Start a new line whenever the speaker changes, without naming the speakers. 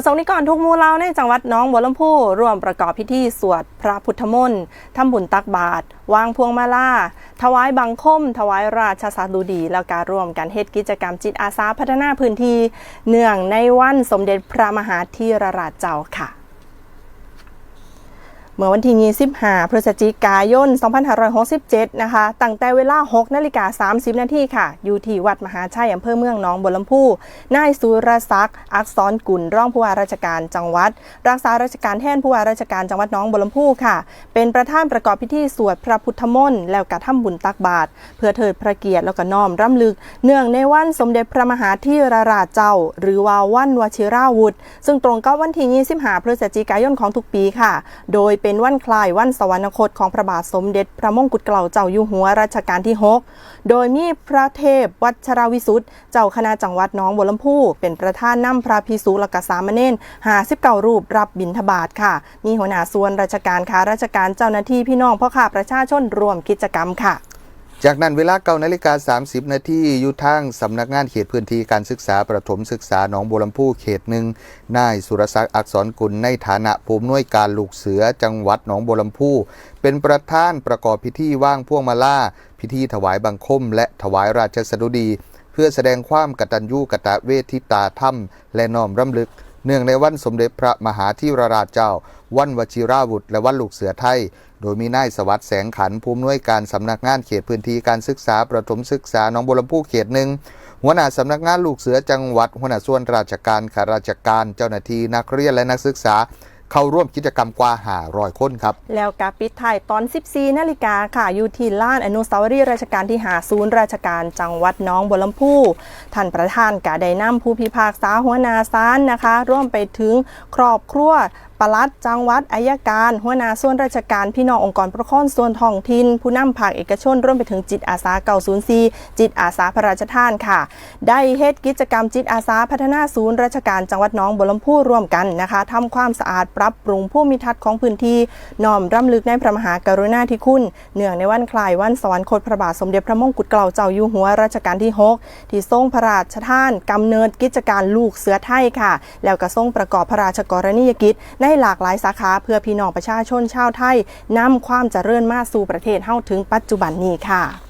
ประสงค์นิกรทุกมู่เล่าในจังหวัดน้องบัวลำพูร่วมประกอบพิธีสวดพระพุทธมนต์ทำบุญตักบาตรวางพวงมาลาถวายบังคม ถวายราชสาดุดี แล้วการร่วมกันเฮ็ดกิจกรรมจิตอาสาพัฒนาพื้นที่ เนื่องในวันสมเด็จพระมหาธีรราชเจ้าค่ะ มื่อวันที่25พฤศจิกายน 2567 นะคะ ตั้งแต่เวลา 6นาฬิกา30 นาทีค่ะ อยู่ที่วัดมหาชัยอำเภอเมืองหนองบัวลำพูนายสุรศักดิ์ อักษรกุลรองผู้ว่าราชการจังหวัด รักษาราชการแทนผู้ว่าราชการจังหวัดหนองบัวลำพูค่ะ เป็นประธานประกอบพิธีสวดพระพุทธมนต์แล้วกระทำบุญตักบาตรเพื่อเทิดพระเกียรติแล้วก็น้อมรำลึก เนื่องในวันสมเด็จพระมหาธีรราชเจ้า หรือว่าวันวชิราวุธ ซึ่งตรงกับวันที่25พฤศจิกายนของทุกปีค่ะ โดยเป็น็นวันคลายวันสวรรคตของพระบาทสมเด็จ พระมงกุฎเกล้าเจ้าอยู่หัวรัชกาลที่ 6 โดยมีพระเทพวัชรวิสุทธ์เจ้าคณะจังหวัดน้องบัวลำพูเป็นประธานนำพระพิสุลกสามเณร59 รูปรับบิณฑบาตค่ะ มีหัวหน้าส่วนราชการค่ะราชการเจ้าหน้าที่พี่น้องพ่อข้าประชาชนรวมกิจกรรมค่ะ
จากนั้นเวลาเก้านาฬิกา 30 นาทีอยู่ทางสำนักงานเขตพื้นที่การศึกษาประถมศึกษาหนองบัวลำพูเขตหนึ่งนายสุรศักดิ์อักษรกุลในฐานะผู้อำนวยการลูกเสือจังหวัดหนองบัวลำพู เป็นประธานประกอบพิธีว่างพ่วงมาล่า พิธีถวายบังคม และถวายราชสดุดี เพื่อแสดงความกตัญญูกตเวทิตาธรรม และน้อมรำลึก เนื่องในวันสมเด็จพระมหาธีรราชเจ้า วันวชิราวุธ และวันลูกเสือไทย โดยมีนายสวัสดิ์แสงขันผู้อำนวยการสำนักงานเขตพื้นที่การศึกษาประถมศึกษาหนองบัวลำพูเขตหนึ่งหัวหน้าสำนักงานลูกเสือจังหวัด หัวหน้าส่วนราชการข้าราชการเจ้าหน้าที่นักเรียนและนักศึกษาเข้าร่วมกิจกรรมกว่าหารอยคนครับ
แล้วกาปิดท้ายตอน 14 นาฬิกาค่ะ อยู่ที่ลานอนุสาวรีย์ราชการที่หาศูนย์ราชการจังหวัดหน้องบัวลำพูท่านประธานกาได้นำผู้พิพากษาหัวหนาซานนะคะ ร่วมไปถึงครอบครัว ปลัด จังหวัดอายการ หัวหน้าส่วนราชการพี่น้ององค์กรปกครองส่วนท้องถิ่นผู้นำภาคเอกชนร่วมไปถึงจิตอาสาเก่าศูนย์ซีจิตอาสาพระราชทานค่ะ ได้เฮ็ดกิจกรรมจิตอาสาพัฒนาศูนย์ราชการจังหวัดน้องบัวลำพูร่วมกันนะคะทำความสะอาดปรับปรุงผู้มีทัศน์ของพื้นที่น้อมรำลึกในพระมหากรุณาธิคุณเนื่องในวันคลายวันสวรรคตพระบาทสมเด็จพระมงกุฎเกล้าเจ้าอยู่หัวรัชกาลที่ 6 ที่ทรงพระราชทานกำเนิดกิจการลูกเสือไทยค่ะ แล้วก็ทรงประกอบพระราชกรณียกิจในหลากหลายสาขาเพื่อพี่น้องประชาชนชาวไทยนำความเจริญมาสู่ประเทศเฮาถึงปัจจุบันนี้ค่ะ